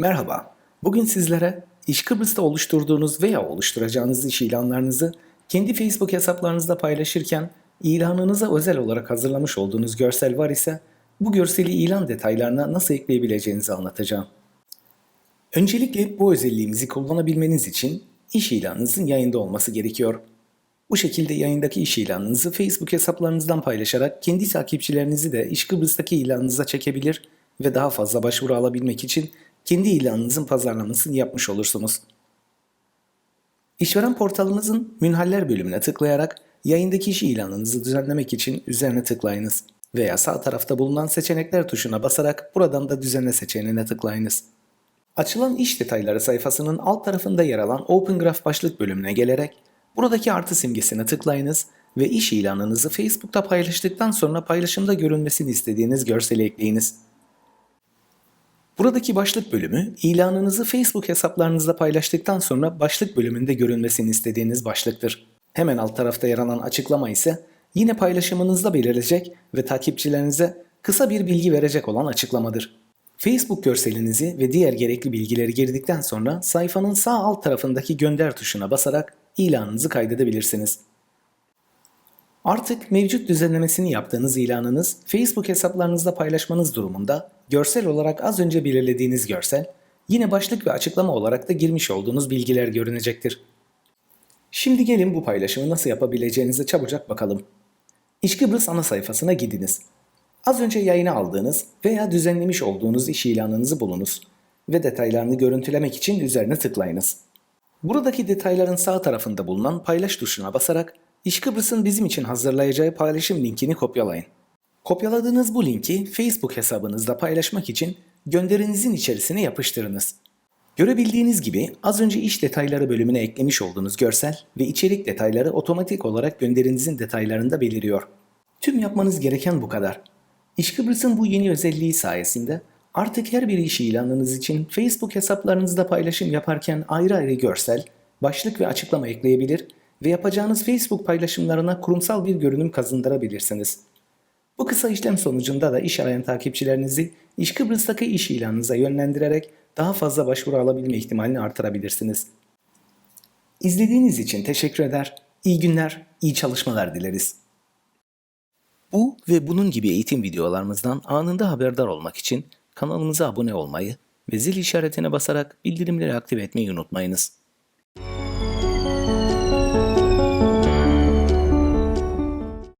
Merhaba. Bugün sizlere İş Kıbrıs'ta oluşturduğunuz veya oluşturacağınız iş ilanlarınızı kendi Facebook hesaplarınızda paylaşırken ilanınıza özel olarak hazırlamış olduğunuz görsel var ise bu görseli ilan detaylarına nasıl ekleyebileceğinizi anlatacağım. Öncelikle bu özelliğimizi kullanabilmeniz için iş ilanınızın yayında olması gerekiyor. Bu şekilde yayındaki iş ilanınızı Facebook hesaplarınızdan paylaşarak kendi takipçilerinizi de İş Kıbrıs'taki ilanınıza çekebilir ve daha fazla başvuru alabilmek için kendi ilanınızın pazarlamasını yapmış olursunuz. İşveren portalımızın Münhaller bölümüne tıklayarak yayındaki iş ilanınızı düzenlemek için üzerine tıklayınız veya sağ tarafta bulunan seçenekler tuşuna basarak buradan da düzenle seçeneğine tıklayınız. Açılan iş detayları sayfasının alt tarafında yer alan Open Graph başlık bölümüne gelerek buradaki artı simgesine tıklayınız ve iş ilanınızı Facebook'ta paylaştıktan sonra paylaşımda görünmesini istediğiniz görseli ekleyiniz. Buradaki başlık bölümü ilanınızı Facebook hesaplarınızda paylaştıktan sonra başlık bölümünde görünmesini istediğiniz başlıktır. Hemen alt tarafta yer alan açıklama ise yine paylaşımınızda belirlecek ve takipçilerinize kısa bir bilgi verecek olan açıklamadır. Facebook görselinizi ve diğer gerekli bilgileri girdikten sonra sayfanın sağ alt tarafındaki gönder tuşuna basarak ilanınızı kaydedebilirsiniz. Artık mevcut düzenlemesini yaptığınız ilanınız Facebook hesaplarınızda paylaşmanız durumunda görsel olarak az önce belirlediğiniz görsel, yine başlık ve açıklama olarak da girmiş olduğunuz bilgiler görünecektir. Şimdi gelin bu paylaşımı nasıl yapabileceğinize çabucak bakalım. İş Kıbrıs ana sayfasına gidiniz. Az önce yayına aldığınız veya düzenlemiş olduğunuz iş ilanınızı bulunuz ve detaylarını görüntülemek için üzerine tıklayınız. Buradaki detayların sağ tarafında bulunan paylaş tuşuna basarak İş Kıbrıs'ın bizim için hazırlayacağı paylaşım linkini kopyalayın. Kopyaladığınız bu linki Facebook hesabınızda paylaşmak için gönderinizin içerisine yapıştırınız. Görebildiğiniz gibi az önce iş detayları bölümüne eklemiş olduğunuz görsel ve içerik detayları otomatik olarak gönderinizin detaylarında beliriyor. Tüm yapmanız gereken bu kadar. İş Kıbrıs'ın bu yeni özelliği sayesinde artık her bir iş ilanınız için Facebook hesaplarınızda paylaşım yaparken ayrı ayrı görsel, başlık ve açıklama ekleyebilir ve yapacağınız Facebook paylaşımlarına kurumsal bir görünüm kazandırabilirsiniz. Bu kısa işlem sonucunda da iş arayan takipçilerinizi İş Kıbrıs'taki iş ilanınıza yönlendirerek daha fazla başvuru alabilme ihtimalini artırabilirsiniz. İzlediğiniz için teşekkür eder, iyi günler, iyi çalışmalar dileriz. Bu ve bunun gibi eğitim videolarımızdan anında haberdar olmak için kanalımıza abone olmayı ve zil işaretine basarak bildirimleri aktif etmeyi unutmayınız.